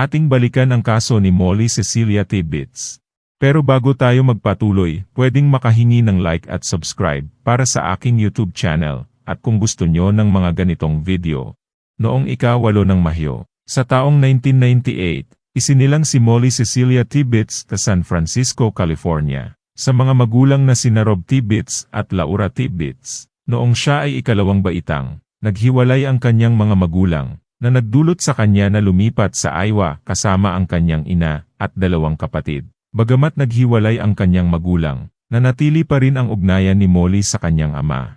Ating balikan ang kaso ni Molly Cecilia Tibbets. Pero bago tayo magpatuloy, pwedeng makahingi ng like at subscribe para sa aking YouTube channel, at kung gusto nyo ng mga ganitong video. Noong ikawalo ng Mahyo, sa taong 1998, isinilang si Molly Cecilia Tibbets sa San Francisco, California, sa mga magulang na sina Rob Tibbets at Laura Tibbets. Noong siya ay ikalawang baitang, naghiwalay ang kanyang mga magulang, na nagdulot sa kanya na lumipat sa Iowa kasama ang kanyang ina at dalawang kapatid. Bagamat naghiwalay ang kanyang magulang, nanatili pa rin ang ugnayan ni Molly sa kanyang ama.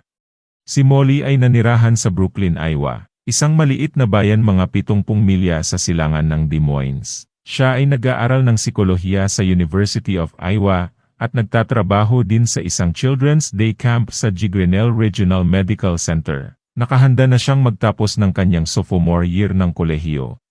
Si Molly ay nanirahan sa Brooklyn, Iowa, isang maliit na bayan mga 70 milya sa silangan ng Des Moines. Siya ay nag-aaral ng sikolohiya sa University of Iowa at nagtatrabaho din sa isang children's day camp sa G. Grinnell Regional Medical Center. Nakahanda na siyang magtapos ng kanyang sophomore year ng kolehiyo.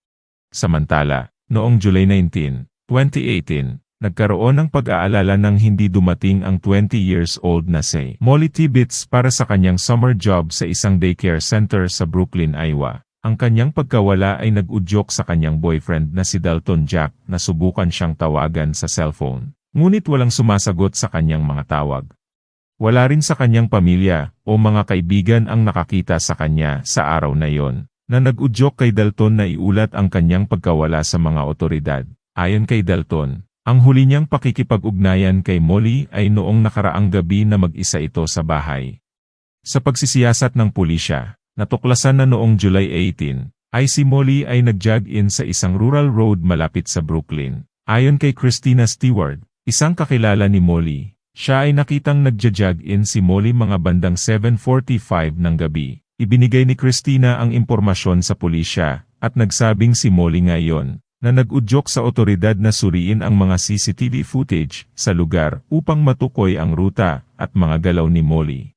Samantala, noong July 19, 2018, nagkaroon ng pag-aalala nang hindi dumating ang 20 years old na si Molly Tibbets para sa kanyang summer job sa isang daycare center sa Brooklyn, Iowa. Ang kanyang pagkawala ay nag-udyok sa kanyang boyfriend na si Dalton Jack na subukan siyang tawagan sa cellphone. Ngunit walang sumasagot sa kanyang mga tawag. Wala rin sa kanyang pamilya o mga kaibigan ang nakakita sa kanya sa araw na yon, na nag-udyok kay Dalton na iulat ang kanyang pagkawala sa mga otoridad. Ayon kay Dalton, ang huli niyang pakikipag-ugnayan kay Molly ay noong nakaraang gabi na mag-isa ito sa bahay. Sa pagsisiyasat ng pulisya, natuklasan na noong July 18, ay si Molly ay nag-jog-in sa isang rural road malapit sa Brooklyn. Ayon kay Christina Stewart, isang kakilala ni Molly, siya ay nakitang nagja-jog-in si Molly mga bandang 7.45 ng gabi. Ibinigay ni Christina ang impormasyon sa pulisya, at nagsabing si Molly ngayon, na nag-udyok sa otoridad na suriin ang mga CCTV footage sa lugar upang matukoy ang ruta at mga galaw ni Molly.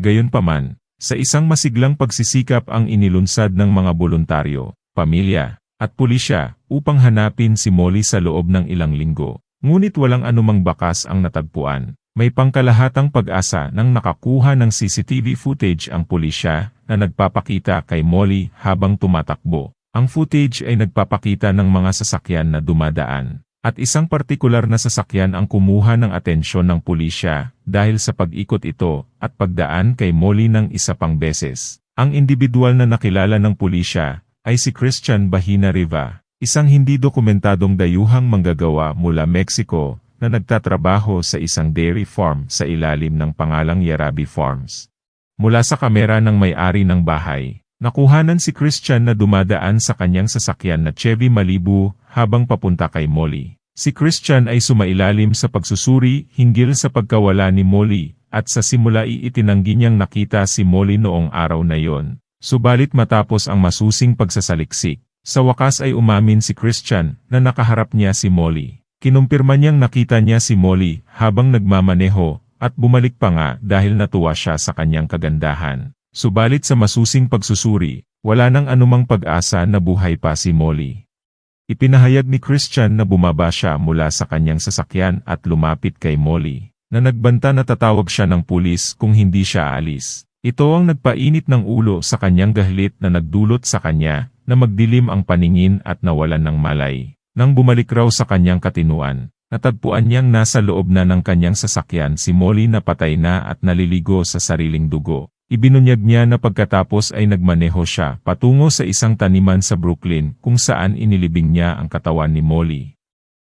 Gayunpaman, sa isang masiglang pagsisikap ang inilunsad ng mga voluntaryo, pamilya, at pulisya upang hanapin si Molly sa loob ng ilang linggo. Ngunit walang anumang bakas ang natagpuan. May pangkalahatang pag-asa nang nakakuha ng CCTV footage ang pulisya na nagpapakita kay Molly habang tumatakbo ang footage ay nagpapakita ng mga sasakyan na dumadaan, at isang partikular na sasakyan ang kumuha ng atensyon ng pulisya dahil sa pag-ikot ito at pagdaan kay Molly ng isa pang beses. Ang individual na nakilala ng pulisya ay si Christian Bahina Riva, isang hindi dokumentadong dayuhang manggagawa mula Mexico na nagtatrabaho sa isang dairy farm sa ilalim ng pangalang Yarabi Farms. Mula sa kamera ng may-ari ng bahay, Nakuhanan si Christian na dumadaan sa kanyang sasakyan na Chevy Malibu habang papunta kay Molly. Si Christian ay sumailalim sa pagsusuri hinggil sa pagkawala ni Molly at sa simula itinanggi niyang nakita si Molly noong araw na yon. Subalit matapos ang masusing pagsasaliksik, sa wakas ay umamin si Christian na nakaharap niya si Molly. Kinumpirma niyang nakita niya si Molly habang nagmamaneho at bumalik pa nga dahil natuwa siya sa kanyang kagandahan. Subalit sa masusing pagsusuri, wala nang anumang pag-asa na buhay pa si Molly. Ipinahayag ni Christian na bumaba siya mula sa kanyang sasakyan at lumapit kay Molly, na nagbanta na tatawag siya ng pulis kung hindi siya alis. Ito ang nagpainit ng ulo sa kanyang galit na nagdulot sa kanya, na magdilim ang paningin at nawalan ng malay. Nang bumalik raw sa kanyang katinuan, natagpuan niyang nasa loob na ng kanyang sasakyan si Molly na patay na at naliligo sa sariling dugo. Ibinunyag niya na pagkatapos ay nagmaneho siya patungo sa isang taniman sa Brooklyn kung saan inilibing niya ang katawan ni Molly.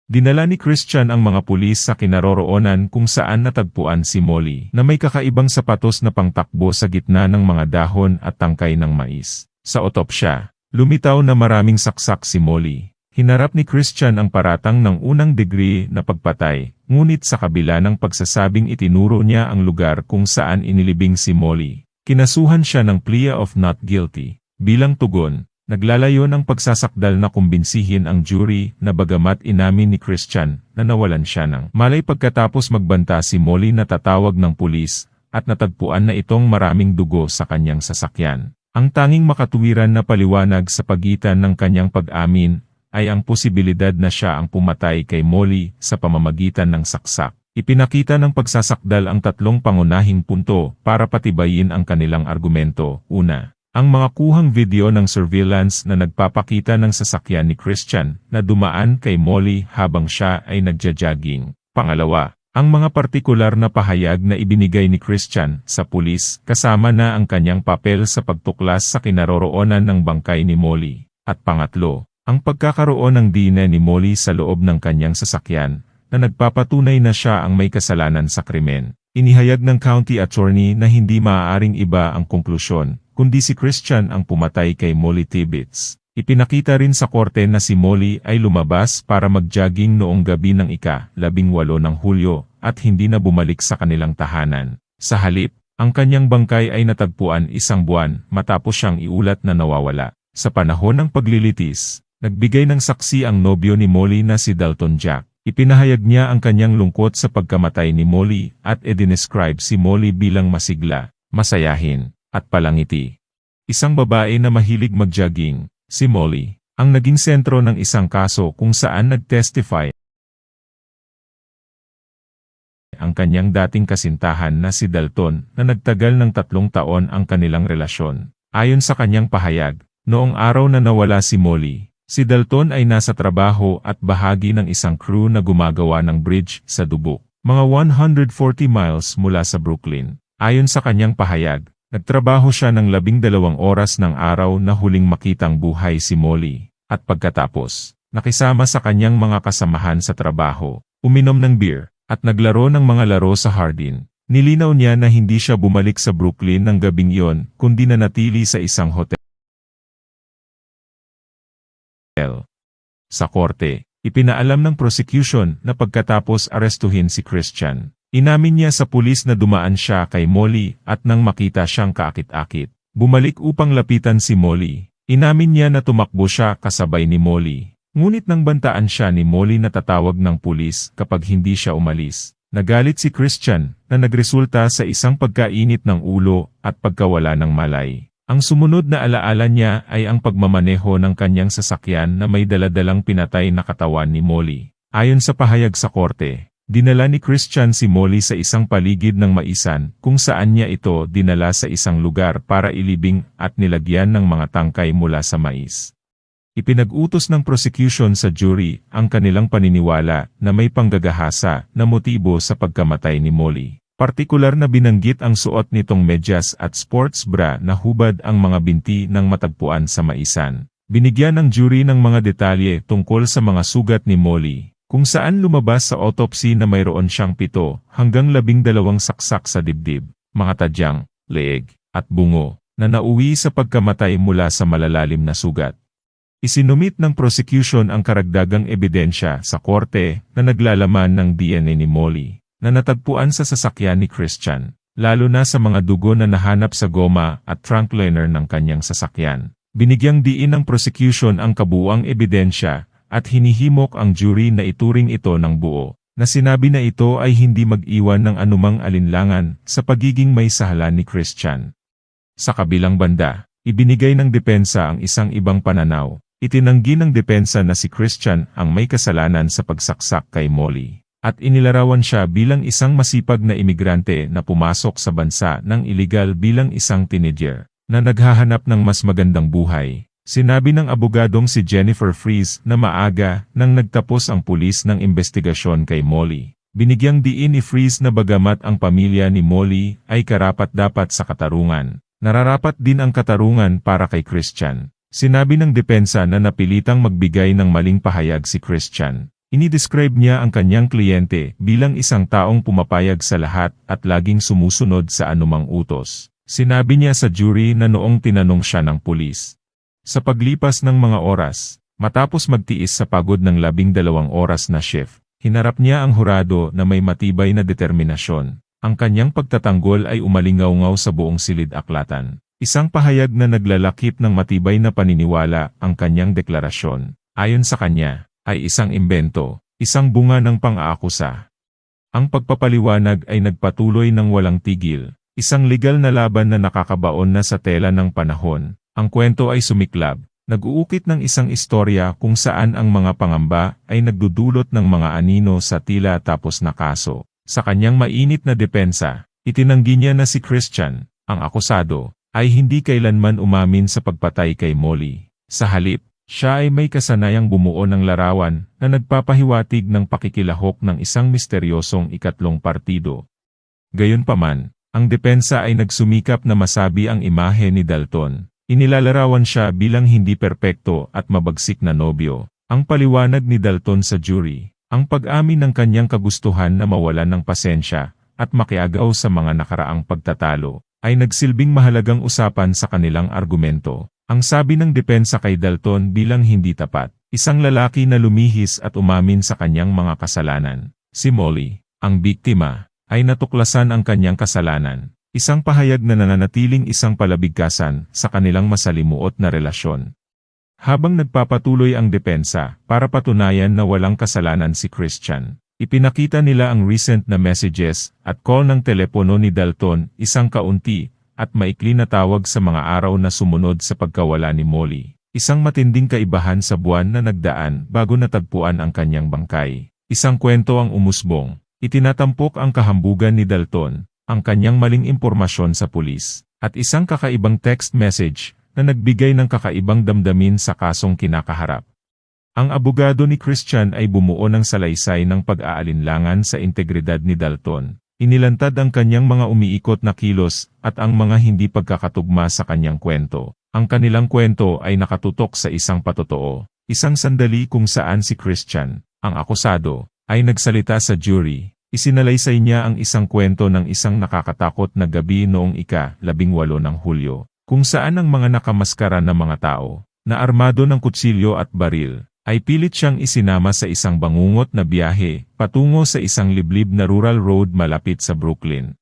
Dinala ni Christian ang mga pulis sa kinaroroonan kung saan natagpuan si Molly na may kakaibang sapatos na pangtakbo sa gitna ng mga dahon at tangkay ng mais. Sa otopsya, lumitaw na maraming saksak si Molly. Hinarap ni Christian ang paratang ng unang degree na pagpatay, ngunit sa kabila ng pagsasabing itinuro niya ang lugar kung saan inilibing si Molly. Kinasuhan siya ng plea of not guilty. Bilang tugon, naglalayo ng pagsasakdal na kumbinsihin ang jury na bagamat inamin ni Christian na nawalan siya ng malay pagkatapos magbanta si Molly na tatawag ng pulis at natagpuan na itong maraming dugo sa kanyang sasakyan. Ang tanging makatuwiran na paliwanag sa pagitan ng kanyang pag-amin ay ang posibilidad na siya ang pumatay kay Molly sa pamamagitan ng saksak. Ipinakita ng pagsasakdal ang tatlong pangunahing punto para patibayin ang kanilang argumento. Una, Ang mga kuhang video ng surveillance na nagpapakita ng sasakyan ni Christian na dumaan kay Molly habang siya ay nagja-jogging. Pangalawa, ang mga partikular na pahayag na ibinigay ni Christian sa pulis kasama na ang kanyang papel sa pagtuklas sa kinaroroonan ng bangkay ni Molly. At pangatlo, ang pagkakaroon ng DNA ni Molly sa loob ng kanyang sasakyan na nagpapatunay na siya ang may kasalanan sa krimen. Inihayag ng county attorney na hindi maaaring iba ang konklusyon, kundi si Christian ang pumatay kay Molly Tibbets. Ipinakita rin sa korte na si Molly ay lumabas para mag-jogging noong gabi ng ika-labing walo ng Hulyo at hindi na bumalik sa kanilang tahanan. Sa halip, ang kanyang bangkay ay natagpuan isang buwan matapos siyang iulat na nawawala. Sa panahon ng paglilitis, Nagbigay ng saksi ang nobyo ni Molly na si Dalton Jack. Ipinahayag niya ang kanyang lungkot sa pagkamatay ni Molly at edinescribe si Molly bilang masigla, masayahin, at palangiti. Isang babae na mahilig mag-jogging, si Molly, ang naging sentro ng isang kaso kung saan nag-testify ang kanyang dating kasintahan na si Dalton na nagtagal ng tatlong taon ang kanilang relasyon. Ayon sa kanyang pahayag, noong araw na nawala si Molly, Si Dalton ay nasa trabaho at bahagi ng isang crew na gumagawa ng bridge sa Dubuque, mga 140 miles mula sa Brooklyn. Ayon sa kanyang pahayag, nagtrabaho siya ng labing dalawang oras ng araw na huling makitang buhay si Molly, at pagkatapos, nakisama sa kanyang mga kasamahan sa trabaho, uminom ng beer, at naglaro ng mga laro sa Hardin. Nilinaw niya na hindi siya bumalik sa Brooklyn ng gabing iyon, kundi nanatili sa isang hotel. Sa korte, ipinaalam ng prosecution na pagkatapos arestuhin si Christian, inamin niya sa pulis na dumaan siya kay Molly at nang makita siyang kaakit-akit, bumalik upang lapitan si Molly. Inamin niya na tumakbo siya kasabay ni Molly. Ngunit nang bantaan siya ni Molly na tatawag ng pulis kapag hindi siya umalis, nagalit si Christian na nagresulta sa isang pagkainit ng ulo at pagkawala ng malay. Ang sumunod na alaala niya ay ang pagmamaneho ng kanyang sasakyan na may daladalang pinatay na katawan ni Molly. Ayon sa pahayag sa korte, dinala ni Christian si Molly sa isang paligid ng maisan kung saan niya ito dinala sa isang lugar para ilibing at nilagyan ng mga tangkay mula sa mais. Ipinag-utos ng prosecution sa jury ang kanilang paniniwala na may panggagahasa na motibo sa pagkamatay ni Molly. Partikular na binanggit ang suot nitong medyas at sports bra na hubad ang mga binti ng matagpuan sa maisan. Binigyan ng jury ng mga detalye tungkol sa mga sugat ni Molly, kung saan lumabas sa autopsy na mayroon siyang pito hanggang labing dalawang saksak sa dibdib, mga tadyang, leeg, at bungo, na nauwi sa pagkamatay mula sa malalalim na sugat. Isinumit ng prosecution ang karagdagang ebidensya sa korte na naglalaman ng DNA ni Molly na natagpuan sa sasakyan ni Christian, lalo na sa mga dugo na nahanap sa goma at trunk liner ng kanyang sasakyan. Binigyang diin ng prosecution ang kabuuang ebidensya at hinihimok ang jury na ituring ito ng buo, na sinabi na ito ay hindi mag-iwan ng anumang alinlangan sa pagiging may sahalan ni Christian. Sa kabilang banda, ibinigay ng depensa ang isang ibang pananaw. Itinanggi ng depensa na si Christian ang may kasalanan sa pagsaksak kay Molly at inilarawan siya bilang isang masipag na imigrante na pumasok sa bansa ng iligal bilang isang teenager, na naghahanap ng mas magandang buhay. Sinabi ng abogadong si Jennifer Fries na maaga nang nagtapos ang pulis ng investigasyon kay Molly. Binigyang diin ni Fries na bagamat ang pamilya ni Molly ay karapat-dapat sa katarungan, nararapat din ang katarungan para kay Christian. Sinabi ng depensa na napilitang magbigay ng maling pahayag si Christian Inidescribe niya ang kanyang kliyente bilang isang taong pumapayag sa lahat at laging sumusunod sa anumang utos. Sinabi niya sa jury na noong tinanong siya ng pulis. Sa paglipas ng mga oras, matapos magtiis sa pagod ng labing dalawang oras na shift, hinarap niya ang hurado na may matibay na determinasyon. Ang kanyang pagtatanggol ay umalingaw-ngaw sa buong silid-aklatan. Isang pahayag na naglalakip ng matibay na paniniwala ang kanyang deklarasyon. Ayon sa kanya, ay isang imbento, isang bunga ng pang-aakusa. Ang pagpapaliwanag ay nagpatuloy ng walang tigil, isang legal na laban na nakakabaon na sa tela ng panahon. Ang kwento ay sumiklab, nag-uukit ng isang istorya kung saan ang mga pangamba ay nagdudulot ng mga anino sa tila tapos na kaso. Sa kanyang mainit na depensa, itinanggi niya na si Christian, ang akusado, ay hindi kailanman umamin sa pagpatay kay Molly. Sa halip, siya ay may kasanayang bumuo ng larawan na nagpapahiwatig ng pakikilahok ng isang misteryosong ikatlong partido. Gayunpaman, ang depensa ay nagsumikap na masabi ang imahe ni Dalton. Inilalarawan siya bilang hindi perpekto at mabagsik na nobyo. Ang paliwanag ni Dalton sa jury, ang pag-amin ng kanyang kagustuhan na mawalan ng pasensya at makiagaw sa mga nakaraang pagtatalo, ay nagsilbing mahalagang usapan sa kanilang argumento. Ang sabi ng depensa kay Dalton bilang hindi tapat, isang lalaki na lumihis at umamin sa kanyang mga kasalanan. Si Molly, ang biktima, ay natuklasan ang kanyang kasalanan. Isang pahayag na nananatiling isang palabigkasan sa kanilang masalimuot na relasyon. Habang nagpapatuloy ang depensa para patunayan na walang kasalanan si Christian, ipinakita nila ang recent na messages at call ng telepono ni Dalton, isang kaunti at maikli na tawag sa mga araw na sumunod sa pagkawala ni Molly. Isang matinding kaibahan sa buwan na nagdaan bago natagpuan ang kanyang bangkay. Isang kwento ang umusbong. Itinatampok ang kahambugan ni Dalton, ang kanyang maling impormasyon sa pulis, at isang kakaibang text message na nagbigay ng kakaibang damdamin sa kasong kinakaharap. Ang abogado ni Christian ay bumuo ng salaysay ng pag-aalinlangan sa integridad ni Dalton. Inilantad ang kanyang mga umiikot na kilos at ang mga hindi pagkakatugma sa kanyang kwento. Ang kanilang kwento ay nakatutok sa isang patotoo, isang sandali kung saan si Christian, ang akusado, ay nagsalita sa jury. Isinalaysay niya ang isang kwento ng isang nakakatakot na gabi noong ika-labing walo ng Hulyo kung saan ang mga nakamaskara na mga tao, na armado ng kutsilyo at baril, ay pilit siyang isinama sa isang bangungot na biyahe, patungo sa isang liblib na rural road malapit sa Brooklyn.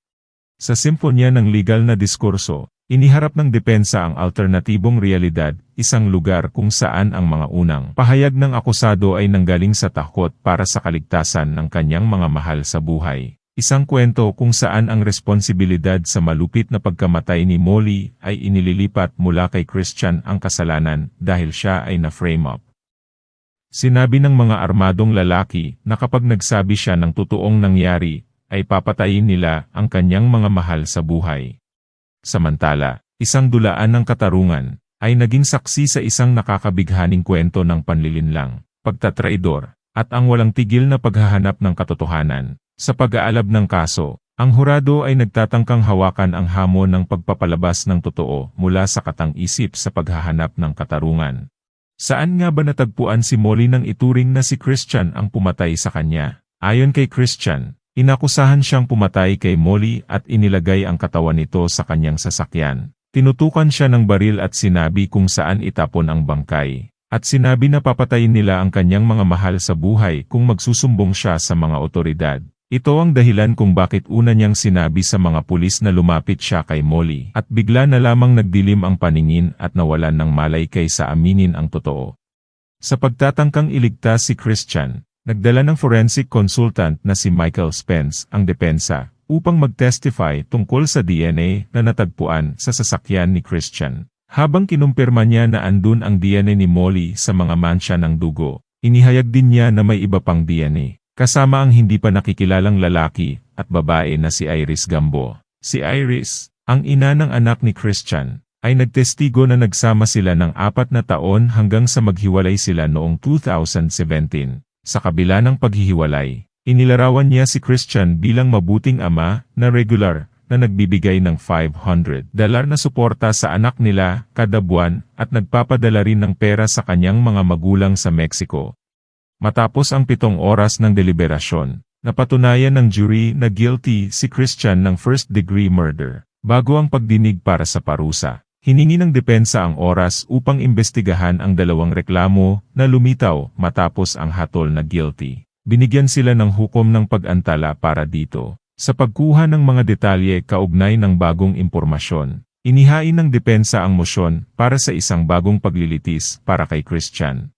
Sa simponya ng legal na diskurso, iniharap ng depensa ang alternatibong realidad, isang lugar kung saan ang mga unang pahayag ng akusado ay nanggaling sa takot para sa kaligtasan ng kanyang mga mahal sa buhay. Isang kwento kung saan ang responsibilidad sa malupit na pagkamatay ni Molly ay inililipat mula kay Christian ang kasalanan dahil siya ay na-frame up. Sinabi ng mga armadong lalaki na kapag nagsabi siya ng totoong nangyari, ay papatayin nila ang kanyang mga mahal sa buhay. Samantala, isang dulaan ng katarungan ay naging saksi sa isang nakakabighaning kwento ng panlilinlang, pagtatraidor, at ang walang tigil na paghahanap ng katotohanan. Sa pag-aalab ng kaso, ang hurado ay nagtatangkang hawakan ang hamon ng pagpapalabas ng totoo mula sa katang-isip sa paghahanap ng katarungan. Saan nga ba natagpuan si Molly nang ituring na si Christian ang pumatay sa kanya? Ayon kay Christian, inakusahan siyang pumatay kay Molly at inilagay ang katawan nito sa kanyang sasakyan. Tinutukan siya ng baril at sinabi kung saan itapon ang bangkay. At sinabi na papatayin nila ang kanyang mga mahal sa buhay kung magsusumbong siya sa mga otoridad. Ito ang dahilan kung bakit una niyang sinabi sa mga pulis na lumapit siya kay Molly at bigla na lamang nagdilim ang paningin at nawalan ng malay kaysa aminin ang totoo. Sa pagtatangkang iligtas si Christian, nagdala ng forensic consultant na si Michael Spence ang depensa upang mag-testify tungkol sa DNA na natagpuan sa sasakyan ni Christian. Habang kinumpirma niya na andun ang DNA ni Molly sa mga mansya ng dugo, inihayag din niya na may iba pang DNA. Kasama ang hindi pa nakikilalang lalaki at babae na si Iris Gambo. Si Iris, ang ina ng anak ni Christian, ay nagtestigo na nagsama sila ng apat na taon hanggang sa maghiwalay sila noong 2017. Sa kabila ng paghihiwalay, inilarawan niya si Christian bilang mabuting ama na regular na nagbibigay ng 500 dolar na suporta sa anak nila kada buwan at nagpapadala rin ng pera sa kanyang mga magulang sa Mexico. Matapos ang pitong oras ng deliberasyon, napatunayan ng jury na guilty si Christian ng first-degree murder. Bago ang pagdinig para sa parusa, hiningi ng depensa ang oras upang imbestigahan ang dalawang reklamo na lumitaw matapos ang hatol na guilty. Binigyan sila ng hukom ng pag-antala para dito. Sa pagkuha ng mga detalye kaugnay ng bagong impormasyon, inihain ng depensa ang mosyon para sa isang bagong paglilitis para kay Christian.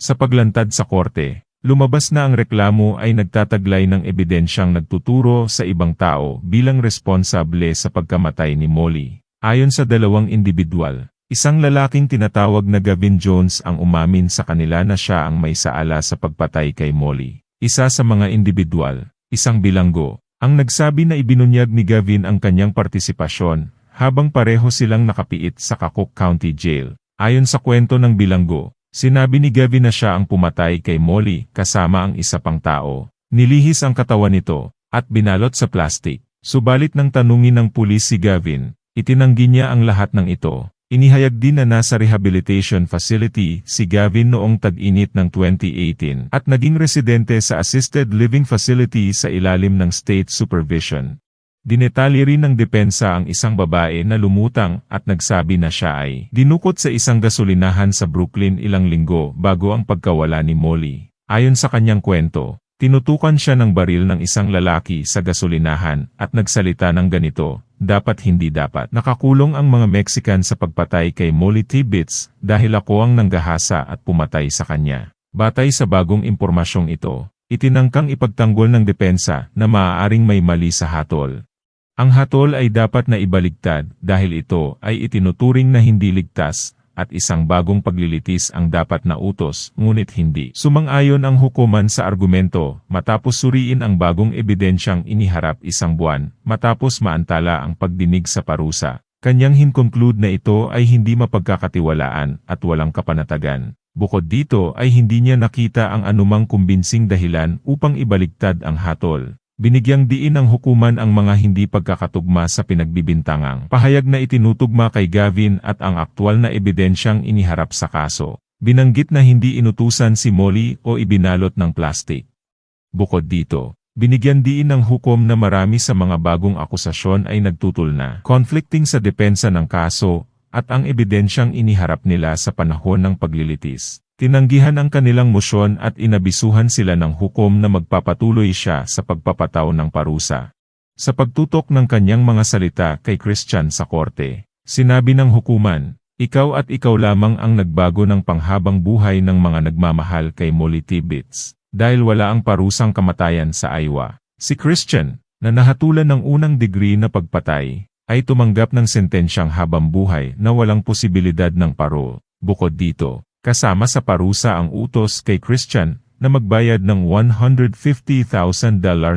Sa paglantad sa korte, lumabas na ang reklamo ay nagtataglay ng ebidensyang nagtuturo sa ibang tao bilang responsable sa pagkamatay ni Molly. Ayon sa dalawang individual, isang lalaking tinatawag na Gavin Jones ang umamin sa kanila na siya ang may saala sa pagpatay kay Molly. Isa sa mga individual, isang bilanggo, ang nagsabi na ibinunyag ni Gavin ang kanyang partisipasyon habang pareho silang nakapiit sa Cook County Jail. Ayon sa kwento ng bilanggo, sinabi ni Gavin na siya ang pumatay kay Molly kasama ang isa pang tao. Nilihis ang katawan nito at binalot sa plastic. Subalit nang tanungin ng pulis si Gavin, itinanggi niya ang lahat ng ito. Inihayag din na nasa rehabilitation facility si Gavin noong tag-init ng 2018 at naging residente sa assisted living facility sa ilalim ng state supervision. Dinetali rin ng depensa ang isang babae na lumutang at nagsabi na siya ay dinukot sa isang gasolinahan sa Brooklyn ilang linggo bago ang pagkawala ni Molly. Ayon sa kanyang kwento, tinutukan siya ng baril ng isang lalaki sa gasolinahan at nagsalita ng ganito, dapat hindi dapat. Nakakulong ang mga Mexican sa pagpatay kay Molly Tibbets dahil ako ang nanggahasa at pumatay sa kanya. Batay sa bagong impormasyong ito, itinangkang ipagtanggol ng depensa na maaaring may mali sa hatol. Ang hatol ay dapat na ibaligtad dahil ito ay itinuturing na hindi ligtas at isang bagong paglilitis ang dapat na utos, ngunit hindi. Sumang-ayon ang hukuman sa argumento, matapos suriin ang bagong ebidensyang iniharap isang buwan, matapos maantala ang pagdinig sa parusa. Kanyang hinconclude na ito ay hindi mapagkakatiwalaan at walang kapanatagan. Bukod dito ay hindi niya nakita ang anumang kumbinsing dahilan upang ibaligtad ang hatol. Binigyang diin ng hukuman ang mga hindi pagkakatugma sa pinagbibintangang pahayag na itinutugma kay Gavin at ang aktwal na ebidensyang iniharap sa kaso. Binanggit na hindi inutusan si Molly o ibinalot ng plastic. Bukod dito, binigyan diin ng hukom na marami sa mga bagong akusasyon ay nagtutol na conflicting sa depensa ng kaso at ang ebidensyang iniharap nila sa panahon ng paglilitis. Tinanggihan ang kanilang mosyon at inabisuhan sila ng hukom na magpapatuloy siya sa pagpapataw ng parusa. Sa pagtutok ng kanyang mga salita kay Christian sa korte, sinabi ng hukuman, ikaw at ikaw lamang ang nagbago ng panghabang buhay ng mga nagmamahal kay Molly Tibbets, dahil wala ang parusang kamatayan sa Iowa. Si Christian, na nahatulan ng unang degree na pagpatay, ay tumanggap ng sentensyang habang buhay na walang posibilidad ng parol. Bukod dito, kasama sa parusa ang utos kay Christian na magbayad ng $150,000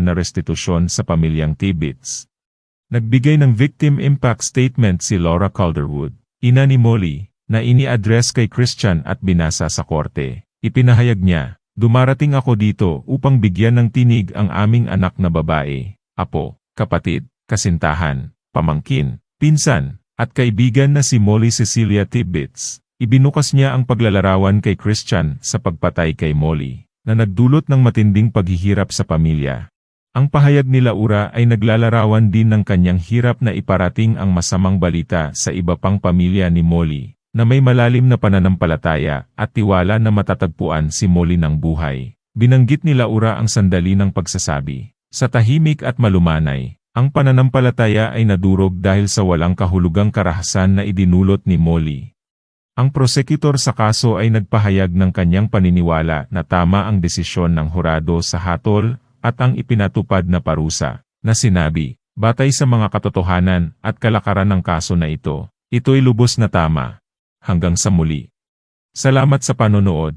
na restitusyon sa pamilyang Tibbets. Nagbigay ng victim impact statement si Laura Calderwood, ina ni Molly, na ini-address kay Christian at binasa sa korte. Ipinahayag niya, dumarating ako dito upang bigyan ng tinig ang aming anak na babae, apo, kapatid, kasintahan, pamangkin, pinsan, at kaibigan na si Molly Cecilia Tibbets. Ibinukas niya ang paglalarawan kay Christian sa pagpatay kay Molly, na nagdulot ng matinding paghihirap sa pamilya. Ang pahayag ni Laura ay naglalarawan din ng kanyang hirap na iparating ang masamang balita sa iba pang pamilya ni Molly, na may malalim na pananampalataya at tiwala na matatagpuan si Molly ng buhay. Binanggit ni Laura ang sandali ng pagsasabi. Sa tahimik at malumanay, ang pananampalataya ay nadurog dahil sa walang kahulugang karahasan na idinulot ni Molly. Ang prosecutor sa kaso ay nagpahayag ng kanyang paniniwala na tama ang desisyon ng hurado sa hatol at ang ipinatupad na parusa, na sinabi, batay sa mga katotohanan at kalakaran ng kaso na ito, ito'y lubos na tama. Hanggang sa muli. Salamat sa panonood.